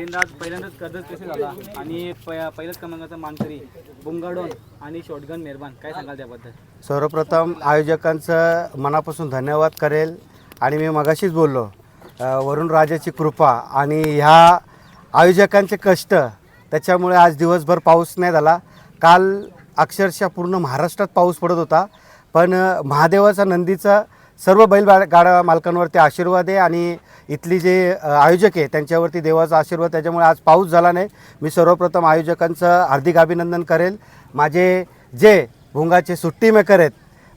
पहिल्यांदाच पहिल्यांदाच कर्जत कसे झाला? आणि प- पहिल्याच क्रमांकाचा मानकरी बुंगाडोन आणि शॉटगन मेहरबान. काय सांगाल त्याबद्दल? सर्वप्रथम आयोजकांचं मनापासून धन्यवाद करेल. आणि मी मगाशीच बोललो वरुण राजाची कृपा आणि ह्या आयोजकांचे कष्ट त्याच्यामुळे आज दिवसभर पाऊस नाही झाला. काल अक्षरशः पूर्ण महाराष्ट्रात पाऊस पडत होता. पण महादेवाचा नंदीचा सर्व बैलगाडा गाडा मालकांवरती आशीर्वाद आहे आणि इथली जे आयोजक आहे त्यांच्यावरती देवाचा आशीर्वाद त्याच्यामुळे आज पाऊस झाला नाही. मी सर्वप्रथम आयोजकांचं हार्दिक अभिनंदन करेल. माझे जे भुंगाचे सुट्टी मेकर आहेत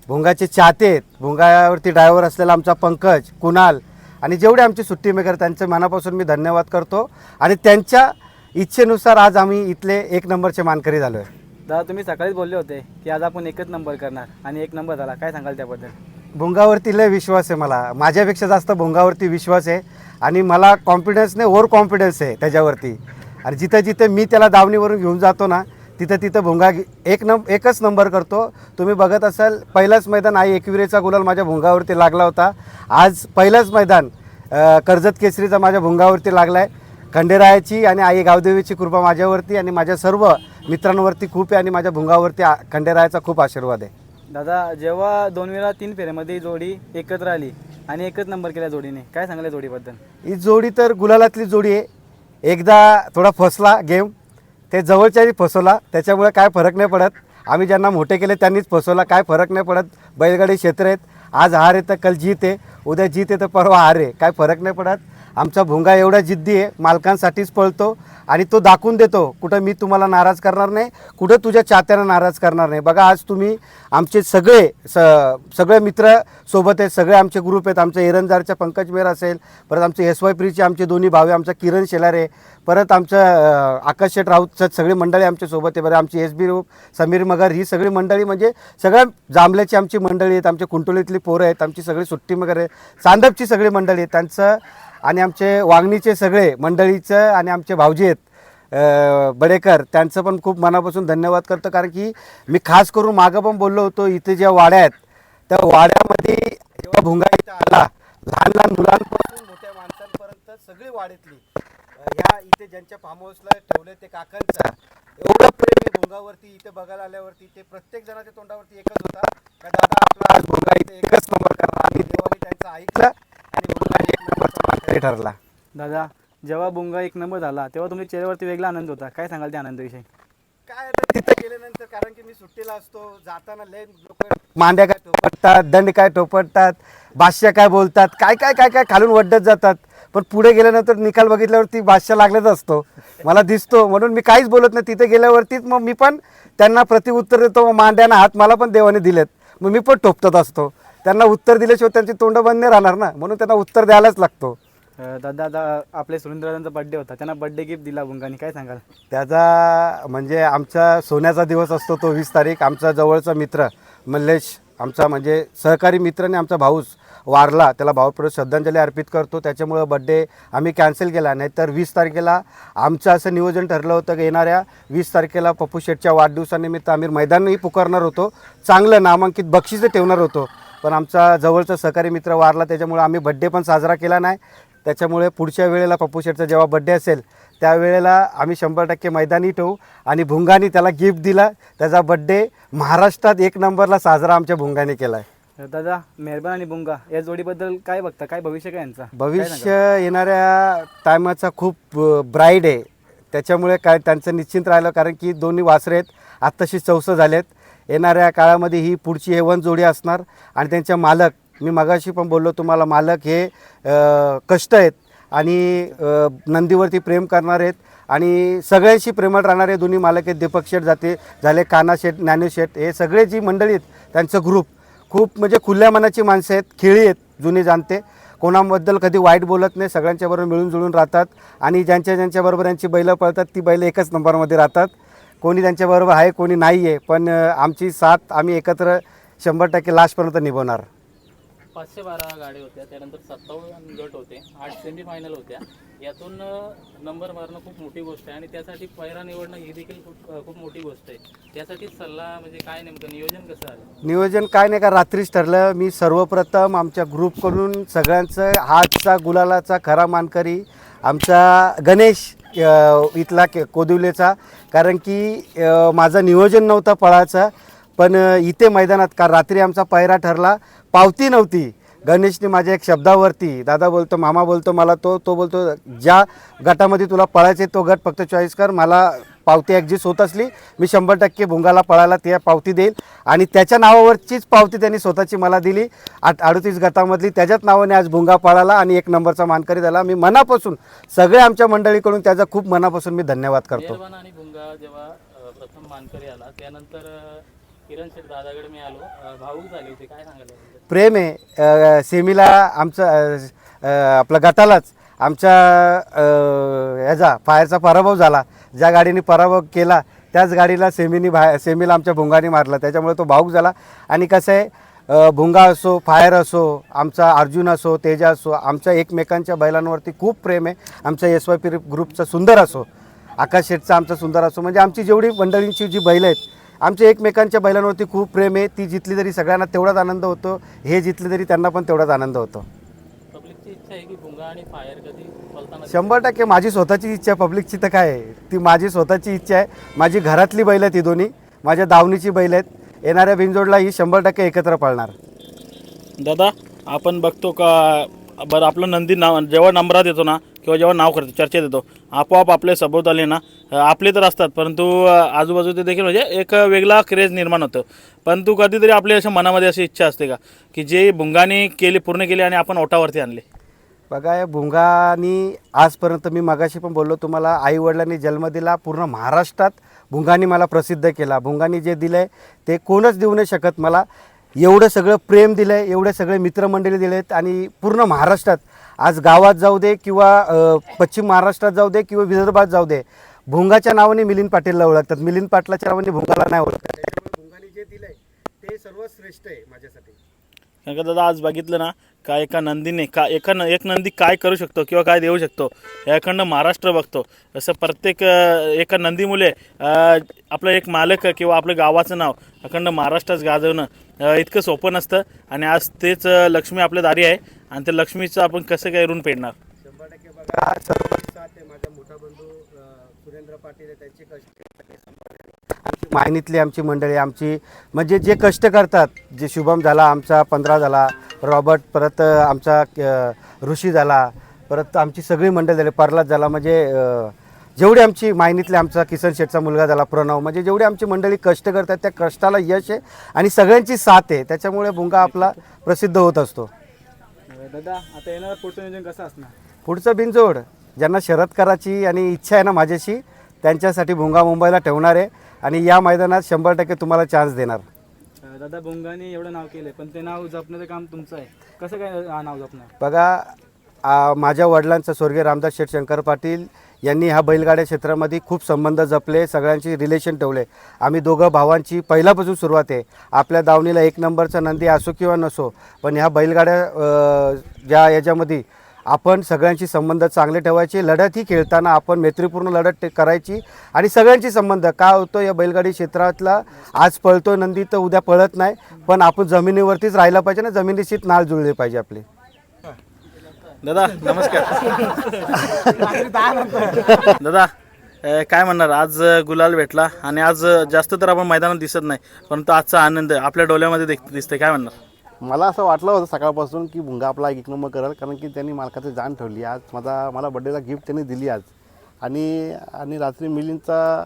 भुंगाचे चाहते आहेत भुंगावरती ड्रायव्हर असलेला आमचा पंकज कुणाल आणि जेवढे आमचे सुट्टी मेकर त्यांचे मनापासून मी धन्यवाद करतो. आणि त्यांच्या इच्छेनुसार आज आम्ही इथले एक नंबरचे मानकरी झालो आहे दादा तुम्ही सकाळीच बोलले होते की आज आपण एकच नंबर करणार आणि एक नंबर झाला. काय सांगाल त्याबद्दल? भुंगावरती लय विश्वास आहे मला. माझ्यापेक्षा जास्त भुंगावरती विश्वास आहे आणि मला कॉन्फिडन्स नाही ओव्हर कॉन्फिडन्स आहे त्याच्यावरती. आणि जिथं जिथं मी त्याला दावणीवरून घेऊन जातो ना तिथं तिथं भोंगा एक नंब एकच नंबर करतो. तुम्ही बघत असाल पहिलंच मैदान आई एकविरेचा गुलाल माझ्या भुंगावरती लागला होता. आज पहिलंच मैदान कर्जत केसरीचा माझ्या भुंगावरती लागला आहे खंडेरायाची आणि आई गावदेवीची कृपा माझ्यावरती आणि माझ्या सर्व मित्रांवरती खूप आहे आणि माझ्या भुंगावरती खंडेरायाचा खूप आशीर्वाद आहे. दादा जेव्हा दोन वेळा तीन फेऱ्यामध्ये ही जोडी एकत्र आली आणि एकच नंबर केला जोडीने काय सांगलं जोडीबद्दल? ही जोडी तर गुलालातली जोडी आहे. एकदा थोडा फसला गेम ते जवळच्याही फसवला त्याच्यामुळे काय फरक नाही पडत. आम्ही ज्यांना मोठे केले त्यांनीच फसवला काय फरक नाही पडत. बैलगाडी क्षेत्र आहेत. आज हार आहे तर कल जीत आहे. उद्या जीत आहे तर परवा हार आहे. काय फरक नाही पडत. आमचा भुंगा एवढा जिद्दी आहे मालकांसाठीच पळतो आणि तो दाखवून देतो कुठं मी तुम्हाला नाराज करणार नाही कुठं तुझ्या चाहत्यांना नाराज करणार नाही. बघा आज तुम्ही आमचे सगळे स सगळे मित्र सोबत आहेत सगळे आमचे ग्रुप आहेत आमच्या एरंजारचा पंकज मेर असेल परत आमचे एस वाय प्रीचे आमचे दोन्ही भावे आमचा किरण शेलारे परत आमचं आकाश शेठ राऊतचं सगळी मंडळी आमच्यासोबत आहे बरं आमची एस बी रूप समीर मगर ही सगळी मंडळी म्हणजे सगळ्या जांभल्याची आमची मंडळी आहेत आमच्या कुंटोलीतली पोरं आहेत आमची सगळी सुट्टी मगर आहेत चांदपची सगळी मंडळी आहेत त्यांचं आणि आमचे वागणीचे सगळे मंडळीचं आणि आमचे भाऊजी आहेत बडेकर त्यांचं पण खूप मनापासून धन्यवाद करतो. कारण की मी खास करून मागं पण बोललो होतो इथे ज्या वाड्या आहेत त्या वाड्यामध्ये जेव्हा भुंगा इथं आला लहान लहान मुलांपासून मोठ्या माणसांपर्यंत सगळी वाड्यातली ह्या इथे ज्यांच्या फार्म हाऊसला ठेवले ते काकांचा एवढं प्रेम भुंगावरती इथे बघायला आल्यावरती ते प्रत्येक जणाच्या तोंडावरती एकच होता. का दादा आपला आज भुंगा इथे एकच नंबर करणार आणि देवाने त्यांचं ऐकलं. मानकरी ठरला. दादा जेव्हा बुंगा एक नंबर झाला तेव्हा तुमच्या चेहऱ्यावरती वेगळा आनंद होता. काय सांगाल त्या आनंदाविषयी? काय आता तिथं गेल्यानंतर कारण की मी सुट्टीला असतो जाताना लय लोक मांड्या काय ठोपटतात दंड काय ठोपटतात भाष्य काय बोलतात काय काय काय काय खालून वड्डत जातात. पण पुढे गेल्यानंतर निकाल बघितल्यावरती भाष्य लागलेच असतो. मला दिसतो. म्हणून मी काहीच बोलत नाही. तिथे गेल्यावरतीच मग मी पण त्यांना प्रतिउत्तर देतो. मग मांड्याना हात मला पण देवाने दिलेत. मग मी पण ठोपतत असतो. त्यांना उत्तर दिल्याशिवाय त्यांची तोंड बंद नाही राहणार ना. म्हणून त्यांना उत्तर द्यायलाच लागतो. दादा दा आपले सुरेंद्रदादांचा बर्थडे होता. त्यांना बर्थडे गिफ्ट दिला बुंगाने. काय सांगाल? त्याचा म्हणजे आमचा सोन्याचा दिवस असतो तो वीस तारीख. आमचा जवळचा मित्र मल्लेश आमचा म्हणजे सहकारी मित्राने आमचा भाऊस वारला. त्याला भावपूर्ण श्रद्धांजली अर्पित करतो. त्याच्यामुळं बड्डे आम्ही कॅन्सल केला. नाही तर वीस तारखेला आमचं असं नियोजन ठरलं होतं की येणाऱ्या वीस तारखेला पप्पू शेठच्या वाढदिवसानिमित्त आम्ही मैदानही पुकारणार होतो. चांगलं नामांकित बक्षीसं ठेवणार होतो. पण आमचा जवळचा सहकारी मित्र वारला. त्याच्यामुळे आम्ही बड्डे पण साजरा केला नाही. त्याच्यामुळे पुढच्या वेळेला पप्पू शेठचा जेव्हा बड्डे असेल त्यावेळेला आम्ही शंभर टक्के मैदानी ठेवू आणि भुंगानी त्याला गिफ्ट दिला. त्याचा बड्डे महाराष्ट्रात एक नंबरला साजरा आमच्या भुंगाने केला आहे दादा मेहरबान आणि बुंगा या जोडीबद्दल काय बघता? काय भविष्य काय यांचा? भविष्य येणाऱ्या टायमाचा खूप ब्राईड आहे. त्याच्यामुळे काय त्यांचं निश्चिंत राहिलं कारण की दोन्ही वासरे आहेत आत्ताशी चौसं झालेत. येणाऱ्या काळामध्ये ही पुढची हेवन जोडी असणार आणि त्यांच्या मालक मी मगाशी पण बोललो तुम्हाला मालक हे कष्ट आहेत आणि नंदीवरती प्रेम करणार आहेत आणि सगळ्यांशी प्रेमळ राहणारे दोन्ही मालक आहेत दीपक शेठ जाते झाले काना शेठ ज्ञानू शेठ हे सगळे जी मंडळी आहेत त्यांचं ग्रुप खूप म्हणजे खुल्या मनाची माणसं आहेत खेळी आहेत जुने जाणते. कोणाबद्दल कधी वाईट बोलत नाही सगळ्यांच्याबरोबर मिळून जुळून राहतात आणि ज्यांच्या ज्यांच्याबरोबर यांची बैलं पळतात ती बैलं एकच नंबरमध्ये राहतात. कोणी त्यांच्याबरोबर आहे कोणी नाही आहे पण आमची साथ आम्ही एकत्र शंभर टक्के लास्टपर्यंत निभवणार. पाचशे बारा गाड्या होत्या त्यानंतर सत्तावन्न गट होते आठ सेमी फायनल होत्या. यातून नंबर मारणं खूप मोठी गोष्ट आहे आणि त्यासाठी पैरा निवडणं ही देखील खूप खूप मोठी गोष्ट आहे. त्यासाठी सल्ला म्हणजे काय नेमकं? नियोजन कसं आलं नियोजन काय नाही का रात्रीच ठरलं. मी सर्वप्रथम आमच्या ग्रुपकडून सगळ्यांचं हातचा गुलालाचा खरा मानकरी आमचा गणेश इथला के कोदिवलेचा. कारण की माझं नियोजन नव्हतं पळाचं पण इथे मैदानात का रात्री आमचा पायरा ठरला. पावती नव्हती. गणेशने माझ्या एक शब्दावरती दादा बोलतो मामा बोलतो मला तो तो बोलतो ज्या गटामध्ये तुला पळायचे तो गट फक्त चॉईस कर मला पावती ॲडजस्ट होत असली मी शंभर टक्के भुंगाला पळायला त्या पावती देईल. आणि त्याच्या नावावरचीच पावती त्यांनी स्वतःची मला दिली आठ अडतीस गटामधली त्याच्याच नावाने आज भुंगा पळाला आणि एक नंबरचा मानकरी झाला. मी मनापासून सगळ्या आमच्या मंडळीकडून त्याचा खूप मनापासून मी धन्यवाद करतो. आणि भुंगा जेव्हा प्रथम मानकरी आला त्यानंतर किरण शेठ दादाकडे मी आलो. अ, भाऊक झाले होते. काय सांगायला प्रेम आहे. अ, सेमीला आमचं अ, अ, आपलं गटालाच आमच्या अ, याचा फायरचा पराभव झाला. ज्या गाडीने पराभव केला त्याच गाडीला सेमीनी भा सेमीला आमच्या भुंगाने मारला. त्याच्यामुळे तो भाऊक झाला. आणि कसं आहे अ, भुंगा असो फायर असो आमचा अर्जुन असो तेजा असो आमच्या एकमेकांच्या बैलांवरती खूप प्रेम आहे. आमच्या एस वाय पी ग्रुपचा सुंदर असो आकाश शेठचा आमचा सुंदर असो. म्हणजे आमची जेवढी मंडळींची जी बैल आहेत आमच्या एकमेकांच्या बैलांवरती खूप प्रेम आहे. ती जितली तरी सगळ्यांना तेवढाच आनंद होतो. हे जितले तरी त्यांना पण तेवढाच आनंद होतो. पब्लिकची इच्छा आहे की भुंगा आणि फायर कधी बोलताना शंभर टक्के माझी स्वतःची इच्छा आहे पब्लिकची तर काय आहे? ती माझी स्वतःची इच्छा आहे. माझी घरातली बैल आहेत ही दोन्ही. माझ्या दावणीची बैल आहेत. येणाऱ्या बिनजोडला ही शंभर टक्के एकत्र पळणार. दादा आपण बघतो का बरं आपलं नंदी नाव जेव्हा नंबरात येतो ना किंवा जेव्हा नाव करतो चर्चेत येतो आपोआप आपल्या सभोवताली ना आपले तर असतात परंतु आजूबाजूचे देखील म्हणजे एक वेगळा क्रेज निर्माण होतं. परंतु कधीतरी आपल्या अशा मनामध्ये अशी इच्छा असते का की जे भुंगाने केली पूर्ण केली आणि आपण ओटावरती आणले? बघा या भुंगानी आजपर्यंत मी मगाशी पण बोललो तुम्हाला आईवडिलांनी जन्म दिला पूर्ण महाराष्ट्रात भुंगानी मला प्रसिद्ध केला. भुंगानी जे दिलं आहे ते कोणच देऊ नाही शकत मला. एवढं सगळं प्रेम दिलं आहे एवढे सगळे मित्रमंडळी दिले आहेत आणि पूर्ण महाराष्ट्रात आज गावात जाऊ दे किंवा पश्चिम महाराष्ट्रात जाऊ दे किंवा विदर्भात जाऊ दे भुंगाच्या नावाने मिलिंद पाटीलला ओळखतात. मिलिंद पाटलाच्या नावाने भुंगाला नाही ओळखतात त्याच्यामुळे जे दिलं आहे ते सर्वात श्रेष्ठ आहे माझ्यासाठी. कारण का दादा आज बघितलं ना का एका नंदीने का एका न एक नंदी काय करू शकतो किंवा काय देऊ शकतो याकडनं महाराष्ट्र बघतो. असं प्रत्येक एका नंदीमुळे अ, आपलं एक मालक किंवा आपलं गावाचं नाव अखंड महाराष्ट्रात गाजवणं इतकं सोपं नसतं. आणि आज तेच लक्ष्मी आपल्या दारी आहे. आणि त्या लक्ष्मीचं आपण कसं काय ऋण फेडणार? शंभर टक्के बघा साथ आहे माझा मोठा बंधू सुरेंद्र पाटील आहे त्यांचे कष्ट आमची मायनीतली आमची मंडळी आमची म्हणजे जे कष्ट करतात जे शुभम झाला आमचा पंधरा झाला रॉबर्ट परत आमचा ऋषी झाला परत आमची सगळी मंडळी झाली प्रल्हाद झाला म्हणजे जेवढी आमची मायनीतले आमचा किसन शेठचा मुलगा झाला प्रणव म्हणजे जेवढी आमची मंडळी कष्ट करतात त्या कष्टाला यश आहे आणि सगळ्यांची साथ आहे. त्याच्यामुळे भुंगा आपला प्रसिद्ध होत असतो. दादा आता येणार पुढचं नियोजन कसं असणार? पुढचं बिनजोड ज्यांना शरद करायची आणि इच्छा आहे ना माझ्याशी त्यांच्यासाठी भुंगा मुंबईला ठेवणार आहे आणि या मैदानात शंभर टक्के तुम्हाला चान्स देणार. अं, दादा बोंगाने एवढं नाव केलं पण ते नाव जपण्याचं काम तुमचं आहे. कसं काय हा नाव जपणार? बघा माझ्या वडिलांचं स्वर्गीय रामदास शेठ शंकर पाटील यांनी ह्या बैलगाड्या क्षेत्रामध्ये खूप संबंध जपले सगळ्यांची रिलेशन ठेवले. आम्ही दोघं भावांची पहिल्यापासून सुरुवात आहे. आपल्या दावणीला एक नंबरचा नंदी असो किंवा नसो पण ह्या बैलगाड्या ज्या याच्यामध्ये आपण सगळ्यांशी संबंध चांगले ठेवायचे लढतही खेळताना आपण मैत्रीपूर्ण लढत करायची आणि सगळ्यांची संबंध. काय होतो या बैलगाडी क्षेत्रातला? आज पळतो नंदी तर उद्या पळत नाही पण आपण जमिनीवरतीच राहिला पाहिजे ना जमिनीशीच नाळ जुळले पाहिजे आपली. दादा नमस्कार. दादा काय म्हणणार? आज गुलाल भेटला आणि आज जास्त तर आपण मैदानात दिसत नाही परंतु आजचा आनंद आपल्या डोळ्यामध्ये दिसते काय म्हणणार? मला असं वाटलं होतं सकाळपासून की भुंगा आपला एक नंबर करेल कारण की त्यांनी मालकाची जाण ठेवली. आज माझा मला बड्डेला गिफ्ट त्यांनी दिली आज. आणि आणि रात्री मिलिंदचा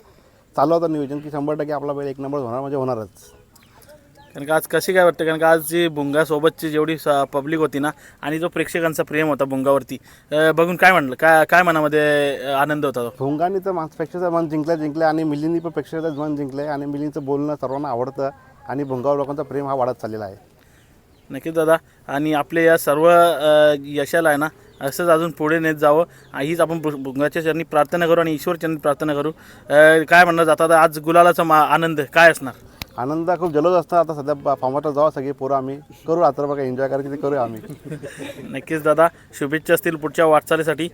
चालू होता नियोजन की शंभर टक्के आपला बैल एक नंबर होणार म्हणजे होणारच. कारण का आज कशी काय वाटतं? कारण का आज जी भुंगासोबतची जेवढी पब्लिक होती ना आणि जो प्रेक्षकांचा प्रेम होता भुंगावरती अ, बघून काय म्हणलं? काय काय मनामध्ये अ, आनंद होता तो? भुंगानी तर माणस प्रेक्षकाचं मन जिंकलं जिंकलं आणि मिलिंदनी पण प्रेक्षकाचं मन जिंकलं आणि मिलिंदचं बोलणं सर्वांना आवडतं आणि भुंगावर लोकांचा प्रेम हा वाढत चाललेला आहे. नक्कीच दादा. आणि आपल्या या सर्व अ, यशाला आहे ना असंच अजून पुढे नेत जावं. आ, हीच आपण भु- भुंगाच्या चरणी प्रार्थना करू आणि ईश्वर चरणी प्रार्थना करू. अ, काय म्हणणार? जाता आज गुलालाचा मा आनंद काय असणार? आनंद खूप जल्लोष असतो आता सध्या फॉर्माटवर जाऊ सगळे पोरं आम्ही. करू रात्र बघा एन्जॉय करायची ते करूया आम्ही. नक्कीच दादा शुभेच्छा असतील पुढच्या वाटचालीसाठी.